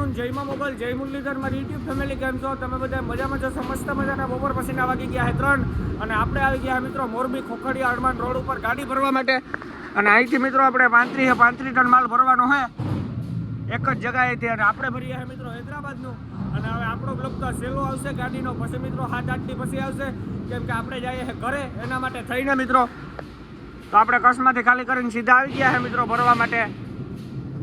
Afternoon જયમાં Mughal જય મુરલીધર, મારી YouTube family કેમ છો? તમે બધા મજામાં છો? સમસ્ત મજાના બપોર પછીના વાગી ગયા હે ત્રણ. અને આપણે આવી ગયા મિત્રો મોરબી ખોખડિયા હનુમાન રોડ ઉપર ગાડી ભરવા માટે. અને અહીંથી મિત્રો આપણે પાંત્રીસ પાંત્રીસ ટન માલ ભરવાનો છે એક જ જગાએથી અને આપણે ભરીએ છીએ મિત્રો હૈદરાબાદનું. અને હવે આપણો બ્લોક તો સહેલો આવશે ગાડીનો. પછી મિત્રો સાત આઠની પછી આવશે. કેમ કે આપણે જઈએ ઘરે, એના માટે થઈને મિત્રો. તો આપણે કચ્છમાંથી ખાલી કરીને સીધા આવી ગયા છે મિત્રો ભરવા માટે.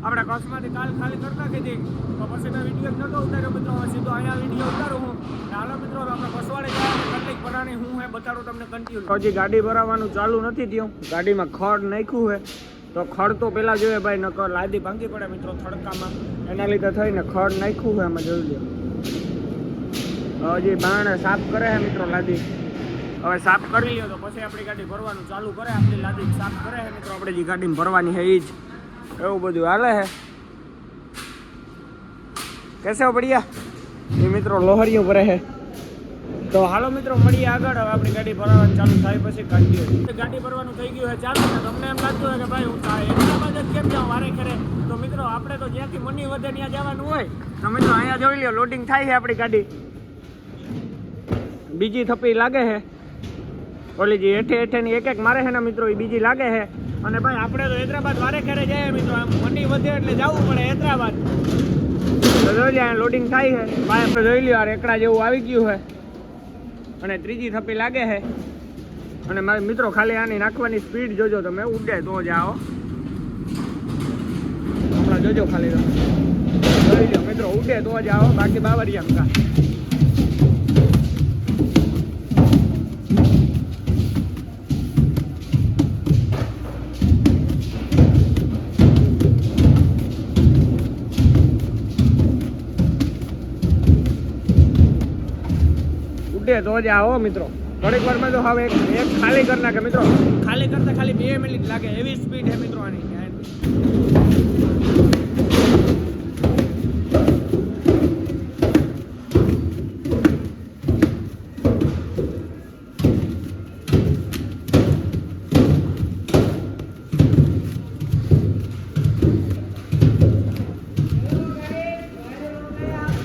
આપણે કચ્છમાંથી કાલ ખાલી કરી નાખી હતી. તો પછી મેં વીડિયો નહોતો ઉતાર્યો મિત્રો. હવે સીધો અહીંયા વીડિયો ઉતારું હું. હાલો મિત્રો આપણે કસવાડે ગયા કેટલીક ભરાણી હું હે, બતાડું તમને કન્ટિન્યુ હજી ગાડી ભરાવાનું ચાલુ નથી થયું. ગાડીમાં ખડ નાખ્યું હે. તો ખડ તો પેલા જોઈએ ભાઈ, નકર લાદી ભાંગી પડે મિત્રો થડકામાં એના લીધે થઈને ખડ નાખ્યું છે એમાં જોઈ લો હજી બાણે સાફ કરે હે મિત્રો લાદી. હવે સાફ કરી લ્યો તો પછી આપણી ગાડી ભરવાનું ચાલુ કરે. આપણી લાદી સાફ કરે હે મિત્રો. આપણે જે ગાડીમાં ભરવાની હે એ જ. એવું બધું હાલે છે કેસે હો બઢિયા? એ મિત્રો લોહરીઓ ભરે છે તો હાલો મિત્રો મળીએ આગળ. હવે આપણી ગાડી ભરવાનું ચાલુ થાય પછી કાઢીએ. ગાડી ભરવાનું થઈ ગયું છે ચાલુ. ને તમને એમ લાગતું હોય કે ભાઈ હું હૈદરાબાદ જ કેમ જાઉં વારે ખરે તો મિત્રો આપણે તો જ્યાંથી મની વધે ત્યાં જવાનું હોય. તો મિત્રો અહીંયા જોઈ લ્યો લોડિંગ થાય છે આપણી ગાડી. બીજી થપ્પી લાગે છે ઓલી જે હેઠે હેઠેની એક એક મારે છે ને મિત્રો એ બીજી લાગે છે અને ભાઈ, આપણે તો હૈદરાબાદ વારે ઘરે જઈએ મિત્રો. આમ મની વધે એટલે જવું પડે હૈદરાબાદ. તો જોઈ લે લોડિંગ થાય છે. ભાઈ, આપણે જોઈ લ્યો, આ રેકડા જેવું આવી ગયું છે. અને ત્રીજી થપ્પી લાગે છે. અને મારા મિત્રો, ખાલી આની નાખવાની સ્પીડ જોજો તમે. ઉડે તો જ આવો. હમણાં જોજો ખાલી તમે. જોઈ લો મિત્રો, ઉડે તો જ આવો. બાકી બાવરિયા કા ઉડે તો જ આવો મિત્રો. થોડીક વારમાં તો હવે એક એક ખાલી કરી નાખે મિત્રો. ખાલી કરતા ખાલી બે મિનિટ લાગે એવી સ્પીડ છે મિત્રો આની.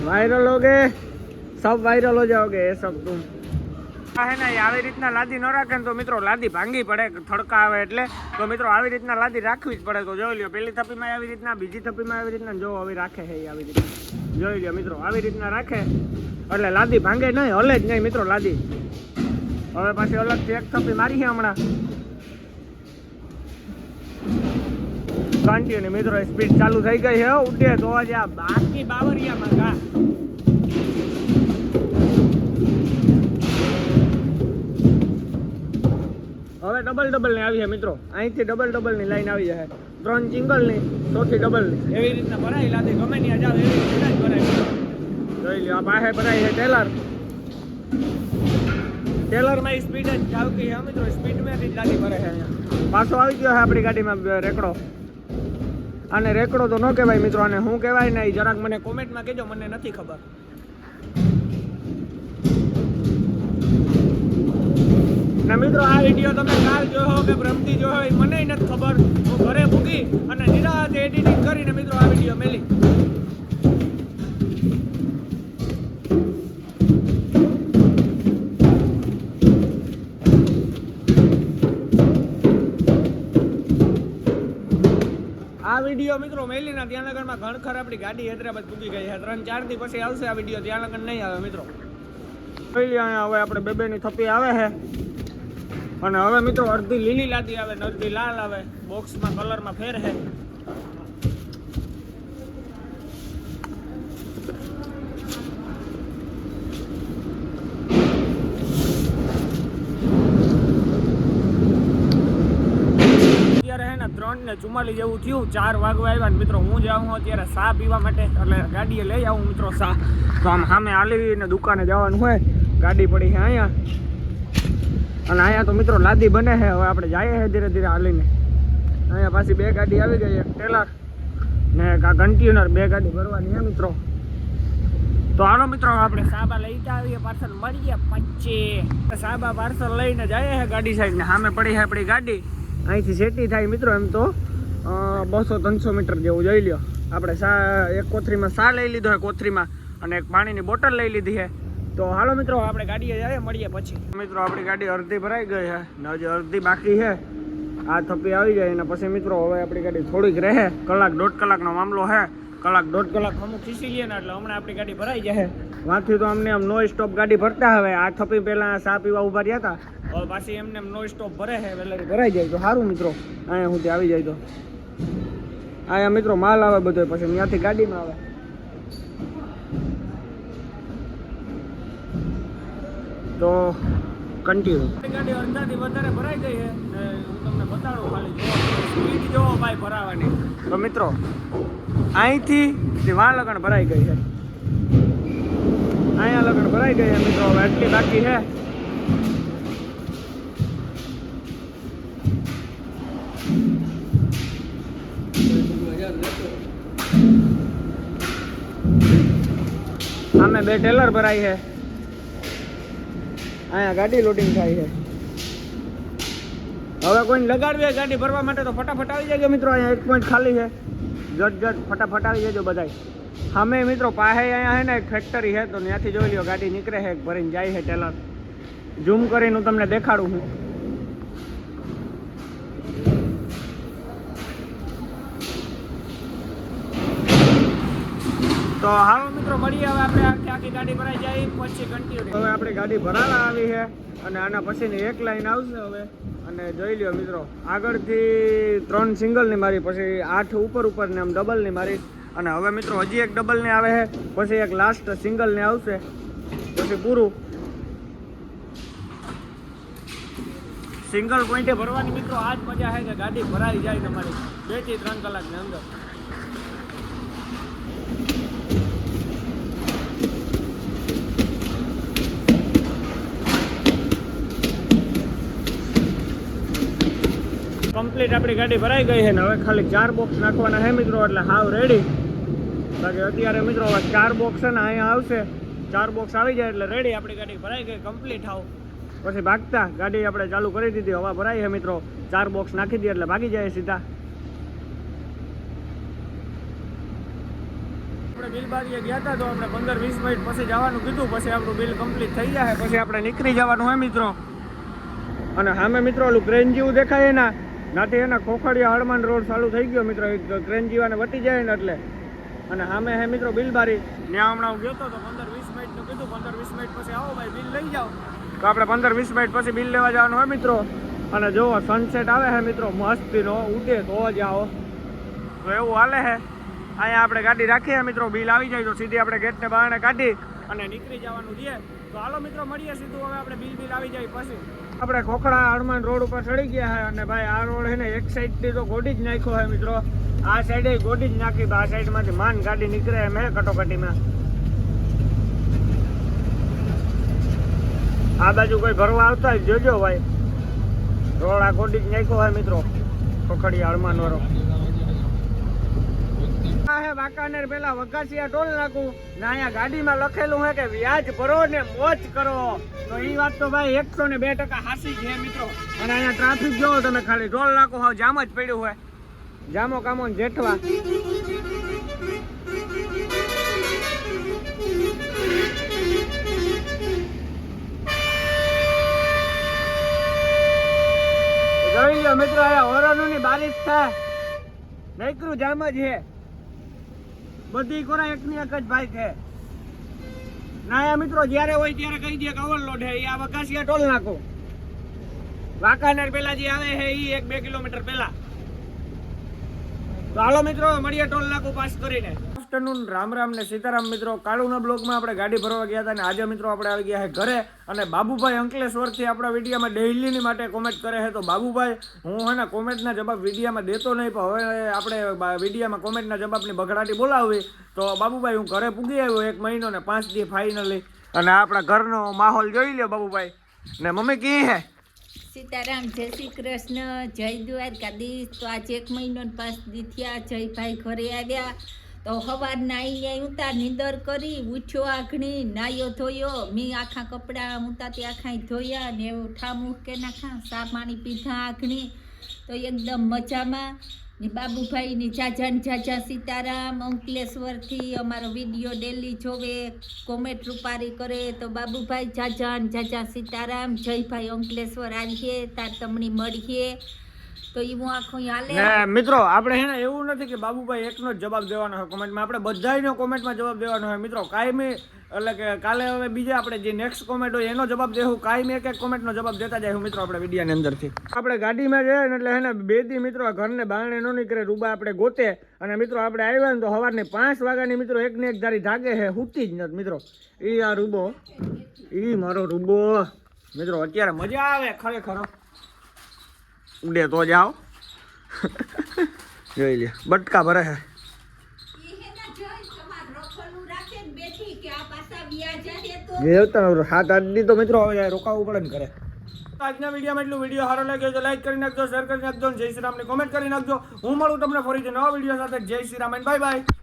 વાયરલ હોગે સબ વાયરલ હો જાઓગે એ સબ તુમ આ હે ને આવી રીતના લાદી ન રાખે ને તો મિત્રો લાદી ભાંગી પડે થડકા આવે એટલે. તો મિત્રો આવી રીતના લાદી રાખવી જ પડે. તો જોઈ લ્યો પેલી થપ્પીમાં આવી રીતના બીજી થપ્પીમાં આવી રીતના જો આવી રાખે છે આવી રીતના. જોઈ લ્યો મિત્રો આવી રીતના રાખે. એટલે લાદી ભાંગે નહીં હલે જ નહીં મિત્રો લાદી. હવે પાછી અલગથી એક થપ્પી મારી છે હમણાં. કન્ટિન્યુ મિત્રો સ્પીડ ચાલુ થઈ ગઈ છે હો, ઉડે તો આજે આ બાકી બાવરિયામાં ગા. હવે ડબલ ડબલની આવી છે મિત્રો. અહીંથી ડબલ ડબલની લાઈન આવી જશે. ત્રણ સિંગલની ચોથી ડબલની. એવી રીતના ભરાઈ લાદી ગમે ની હજાર એવી રીતના જ ભરાય. જોઈ લ્યો આ પાસે ભરાય છે ટેલર ટેલરમાં સ્પીડ જ આવતી છે મિત્રો સ્પીડમાં જ ગાડી ભરે છે અહીંયા. પાછો આવી ગયો છે આપણી ગાડીમાં રેકડો. અને રેકડો તો ન કહેવાય મિત્રો અને હું કહેવાય ને એ જરાક મને કોમેન્ટમાં કહેજો મને નથી ખબર. ને મિત્રો, આ વીડિયો તમે કાલ જોયો કે ભ્રમતી જોયો એ મને નથી ખબર. હું ઘરે મૂકી અને નિરાતે એડિટિંગ કરીને મિત્રો આ વીડિયો મેલી. આ વીડિયો મિત્રો મેલીના ત્યાં લગનમાં ઘણખર આપણી ગાડી હૈદરાબાદ પૂકી ગઈ છે. ત્રણ, ચારથી પછી આવશે આ વીડિયો લગન નહીં આવે મિત્રો. જોઈ અહીંયા હવે આપણે બે બેની થપ્પી આવે છે. અને હવે મિત્રો અડધી લીલી લાદી આવે ને અડધી લાલ આવે. બોક્સમાં કલરમાં ફેર છે ત્રણ ને ચુમ્માલીસ જેવું થયું. ચાર વાગવા આવ્યા ને મિત્રો હું જાઉં અત્યારે સા પીવા માટે. એટલે ગાડીએ લઈ આવું મિત્રો સા. તો આમ સામે હાલી ને દુકાને જવાનું હોય. ગાડી પડી છે અહીંયા. અને અહીંયા તો મિત્રો લાદી બને છે. હવે આપણે જઈએ છે ધીરે ધીરે હાલીને. અહીંયા પાછી બે ગાડી આવી ગઈ, એક ટેલર ને કન્ટેનર બે ગાડી ભરવાની છે મિત્રો. તો હાલો મિત્રો, આપણે સાબા લઈ આવીએ પાર્સલ મળીએ પછી. સાબા પાર્સલ લઈને જઈએ છે ગાડી સાઈડ ને. સામે પડી છે આપણી ગાડી. અહીંથી સેટી થાય મિત્રો એમ તો. બસો ત્રણસો મીટર જેવું જોઈ લ્યો. આપણે સા, એક કોથરીમાં સા લઈ લીધો છે કોથરીમાં અને એક પાણીની બોટલ લઈ લીધી છે. તો હાલો મિત્રો, આપણે ગાડીએ જઈએ, મળીએ પછી. મિત્રો, આપણી ગાડી અડધી ભરાઈ ગઈ છે ને હજી અડધી બાકી છે. આ થપ્પી આવી જાય અને પછી મિત્રો, હવે આપણી ગાડી થોડીક રહે. કલાક દોઢ કલાકનો મામલો છે. કલાક દોઢ કલાક અમુક ખીસી લઈએ ને એટલે હમણાં આપણી ગાડી ભરાઈ જાય. વાંથી તો અમને આમ નો સ્ટોપ ગાડી ભરતા હવે. આ થપ્પી પહેલાં સા પીવા ઊભા રહ્યા હતા. હવે પાછી એમને એમ નો સ્ટોપ ભરે છે વેલેરી ભરાઈ જાય. તો સારું મિત્રો. અહીંયા સુધી આવી જાય તો. અહીંયા મિત્રો, માલ આવે બધો, પછી ત્યાંથી ગાડીમાં આવે. તો કન્ટિન્યુ ગાડી વધારે ભરાઈ ગઈ છે. ને હું તમને બતાડું ખાલી. સ્પીડ જોવો ભાઈ ભરાવાની. તો મિત્રો અહીંથી તે વાં લગણ ભરાઈ ગઈ છે. અહીંયા લગણ ભરાઈ ગઈ છે મિત્રો. હવે એટલી બાકી છે. અમે બે ટેલર ભરાય છે. અહીંયા ગાડી લોડિંગ થાય છે. હવે કોઈને લગાડવી ગાડી ભરવા માટે તો ફટાફટ આવી જાય મિત્રો, અહીંયા એક પોઈન્ટ ખાલી છે. જટ જટ, ફટાફટ આવી જજો બધાય. સામે મિત્રો પાસે અહીંયા છે ને એક ફેક્ટરી છે, તો ત્યાંથી જોઈ લો ગાડી નીકળે છે, ભરીને જાય છે ટેલર. ઝૂમ કરીને હું તમને દેખાડું હું તો હાલો મિત્રો, મળીએ હવે આપણે આખી આખી ગાડી ભરાઈ જાય, પછી કન્ટિન્યુ હવે આપણી ગાડી ભરાવા આવી છે અને આના પછીની એક લાઈન આવશે હવે. અને જોઈ લ્યો મિત્રો, આગળથી ત્રણ સિંગલની મારી, પછી આઠ ઉપર ઉપર ને આમ ડબલની મારી. અને હવે મિત્રો, હજી એક ડબલની આવે છે, પછી એક લાસ્ટ સિંગલની આવશે. પછી પૂરું. સિંગલ પોઈન્ટે ભરવાની મિત્રો આ જ મજા છે કે ગાડી ભરાઈ જાય તમારી બેથી ત્રણ કલાકની અંદર. કમ્પ્લીટ આપણી ગાડી ભરાઈ ગઈ છે ને હવે ખાલી ચાર બોક્સ નાખવાના છે મિત્રો, એટલે હાવ રેડી બાકી અત્યારે મિત્રો ચાર બોક્સ છે ને અહીંયા આવશે. ચાર બોક્સ આવી જાય એટલે રેડી આપણી ગાડી ભરાઈ ગઈ કમ્પ્લીટ હાવ. પછી ભાગતા, ગાડી આપણે ચાલુ કરી દીધી, હવા ભરાઈ છે મિત્રો. ચાર બોક્સ નાખી દઈએ એટલે ભાગી જાય સીધા. આપણે બિલ બારીએ ગયા હતા તો આપણે પંદર વીસ મિનિટ પછી જવાનું કીધું, પછી આપણું બિલ કમ્પ્લીટ થઈ જાય, પછી આપણે નીકળી જવાનું હોય મિત્રો. અને સામે મિત્રો ઓલું ક્રેન જેવું દેખાય એના નાથી એના ખોખડિયા હળમાન રોડ ચાલુ થઈ ગયો મિત્રો. એક ટ્રેન જીવાને વટી જાય ને એટલે. અને સામે હે મિત્રો બિલબારી. ત્યાં હમણાં હું ગયો તો પંદર વીસ મિનિટનું કીધું. પંદર વીસ મિનિટ પછી આવો ભાઈ બિલ લઈ જાઓ. તો આપણે પંદર વીસ મિનિટ પછી બિલ લેવા જવાનું હોય મિત્રો. અને જો સનસેટ આવે હે મિત્રો, મસ્તીનો ઉડે તો જ આવો. તો એવું હાલે છે અહીંયા આપણે ગાડી રાખીએ મિત્રો બિલ આવી જાય તો સીધી આપણે ગેટને બહારને કાઢી અને નીકળી જવાનું જઈએ તો હાલો મિત્રો, મળીએ સીધું. હવે આપણે બિલ બિલ આવી જાય પછી. આપણે ખોખડા હનુમાન રોડ ઉપર ચડી ગયા છે અને ભાઈ આ રોડ છે ને એક સાઈડથી તો ગોડી જ નાખ્યો છે મિત્રો. આ સાઈડે ગોડી જ નાખી આ સાઈડમાંથી માન ગાડી નીકળે એમ હે કટોકટીમાં. આ બાજુ કોઈ ભરવા આવતા જોજો ભાઈ. રોડ આ ગોડી જ નાખ્યો હોય મિત્રો. ખોખડી હનુમાન વાળો. આ હે, વાંકાનેર પેલા વઘાસિયા ટોલ નાખું. ને અહીંયા ગાડીમાં લખેલું હે કે વ્યાજ ભરો ને મોજ કરો. તો એ વાત તો ભાઈ એકસો ને બે ટકા હાસી છે, મિત્રો. અને અહીંયા ટ્રાફિક જોવો તમે, ખાલી ટોલ નાખો. હાવ જામ જ પડ્યું હોય. જામો કામો ને જેઠવા. જોઈ લ્યો મિત્રો, અહીંયા હોરનું ની બારિશ થાય. નૈકરું જામ જ છે બધી કોરા એકની એક જ ભાઈ છે. નાયા મિત્રો, જ્યારે હોય ત્યારે કહી દે કે ઓવરલોડ એ આ વકાસિયા ટોલ નાખો. વાંકાનેર પેલા જે આવે છે એ એક બે કિલોમીટર પેલા તો હાલો મિત્રો, મળીએ ટોલ નાકુ પાસ કરીને. આફ્ટરનૂન રામ રામ ને સીતારામ મિત્રો. કાળુના બ્લોગમાં આપણે ગાડી ભરવા ગયા હતા અને આજે મિત્રો આપણે આવી ગયા છે ઘરે. અને બાબુભાઈ અંકલેશ્વરથી આપણા વિડીયામાં ડેઇલીની માટે કોમેન્ટ કરે છે. તો બાબુભાઈ, હું હે કોમેન્ટના જવાબ વિડીયામાં દેતો નહીં, પણ હવે આપણે વિડીયામાં કોમેન્ટના જવાબની બગડાટી બોલાવી તો બાબુભાઈ, હું ઘરે પૂગી આવ્યો એક મહિનો ને પાંચ દી ફાઇનલી અને આપણા ઘરનો માહોલ જોઈ લ્યો બાબુભાઈ. ને મમ્મી કી હે? સીતારામ, જય શ્રી કૃષ્ણ, જય દ્વારકાધીશ. તો આજે એક મહિનો ને પાંચ દી થયા, જયભાઈ ઘરે આવ્યા. તો સવારના અહીંયા ઉતા નીંદર કરી, ઉઠ્યો આઘણી, નાયો ધોયો, મેં આખા કપડાં ઉતાતી આખા ધોયા ને એવું ઠામું કે નાખા સા પાણી પીધા આઘણી. તો એકદમ મજામાં. ને બાબુભાઈની ચાચા ને ચાચા સીતારામ, અંકલેશ્વરથી અમારો વીડિયો ડેલી જોવે કોમેન્ટ રૂપારી કરે. તો બાબુભાઈ જાજા ને ચાચા સીતારામ જયભાઈ અંકલેશ્વર આવીએ, તાર તમને મળીએ. તો ને મિત્રો, આપણે હે ને એવું નથી કે બાબુભાઈ એકનો જ જવાબ દેવાનો હોય કોમેન્ટમાં. આપણે બધાયનો કોમેન્ટમાં જવાબ દેવાનો હોય. મિત્રો, કાયમી, એટલે કે કાલે હવે બીજા આપણે જે નેક્સ્ટ કોમેન્ટ હોય એનો જવાબ દેવું કાયમી એક એક કોમેન્ટનો જવાબ દેતા જાય મિત્રો આપણે વિડીયાની અંદરથી. આપણે ગાડીમાં જઈએ એટલે હે ને બે દી મિત્રો ઘરને બારણે ન નીકળે, રૂબા આપણે ગોતે. અને મિત્રો, આપણે આવ્યા ને તો સવારની પાંચ વાગ્યાની મિત્રો એકને એક ધારી જાગે છે, હુતી જ નથી મિત્રો. એ આ રૂબો. એ મારો રૂબો. મિત્રો, અત્યારે મજા આવે ખરેખર. હો. તો જાઓ જોઈ લે બટકા ભરે છે હાથ આડી તો મિત્રો હવે રોકાવું પડે ને કરે આજના વિડીયોમાં એટલું વીડિયો સારો લાગ્યો તો લાઈક કરી નાખજો શેર કરી નાખજો જય શ્રી રામને કોમેન્ટ કરી નાખજો હું મળું તમને ફરીથી નવા વીડિયો સાથે જય શ્રી રામ બાય બાય